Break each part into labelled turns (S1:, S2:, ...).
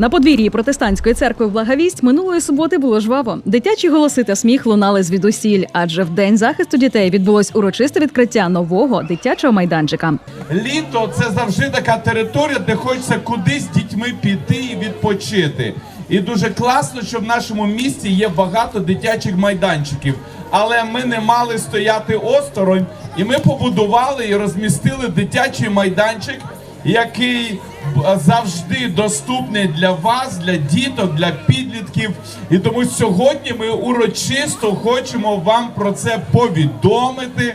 S1: На подвір'ї протестантської церкви Благовість минулої суботи було жваво. Дитячі голоси та сміх лунали звідусіль, адже в день захисту дітей відбулось урочисте відкриття нового дитячого майданчика.
S2: Літо це завжди така територія, де хочеться кудись з дітьми піти і відпочити. І дуже класно, що в нашому місті є багато дитячих майданчиків. Але ми не мали стояти осторонь, і ми побудували і розмістили дитячий майданчик, який завжди доступний для вас, для діток, для підлітків. І тому сьогодні ми урочисто хочемо вам про це повідомити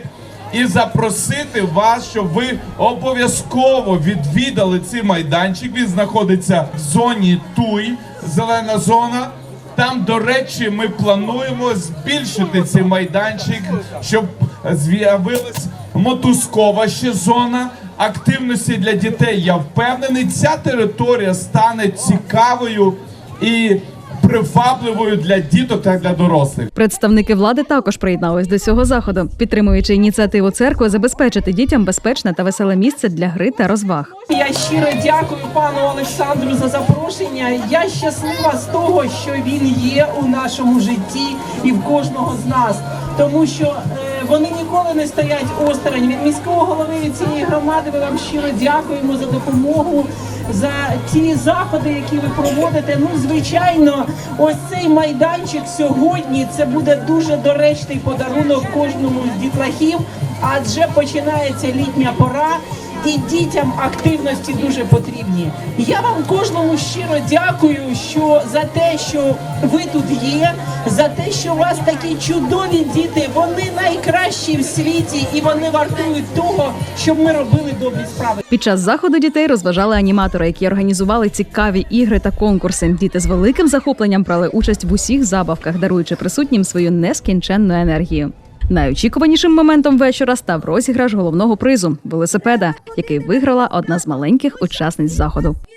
S2: і запросити вас, щоб ви обов'язково відвідали цей майданчик. Він знаходиться в зоні Туй, зелена зона. Там, до речі, ми плануємо збільшити цей майданчик, щоб з'явилась мотузкова ще зона активності для дітей. Я впевнений, ця територія стане цікавою і привабливою для діток та для дорослих.
S1: Представники влади також приєднались до цього заходу, підтримуючи ініціативу церкви забезпечити дітям безпечне та веселе місце для гри та розваг.
S3: Я щиро дякую пану Олександру за запрошення. Я щаслива з того, що він є у нашому житті і в кожного з нас, тому що е, вони ніколи не стоять осторонь. Від міського голови від цієї громади ми вам щиро дякуємо за допомогу. За ті заходи, які ви проводите, ну звичайно, ось цей майданчик сьогодні це буде дуже доречний подарунок кожному з дітлахів, адже починається літня пора і дітям активності дуже потрібні. Я вам кожному щиро дякую, що за те, що ви тут є, за те, що у вас такі чудові діти, вони найкращі в світі і вони вартують того, щоб ми робили добрі справи.
S1: Під час заходу дітей розважали аніматори, які організували цікаві ігри та конкурси. Діти з великим захопленням брали участь в усіх забавках, даруючи присутнім свою нескінченну енергію. Найочікуванішим моментом вечора став розіграш головного призу велосипеда, який виграла одна з маленьких учасниць заходу.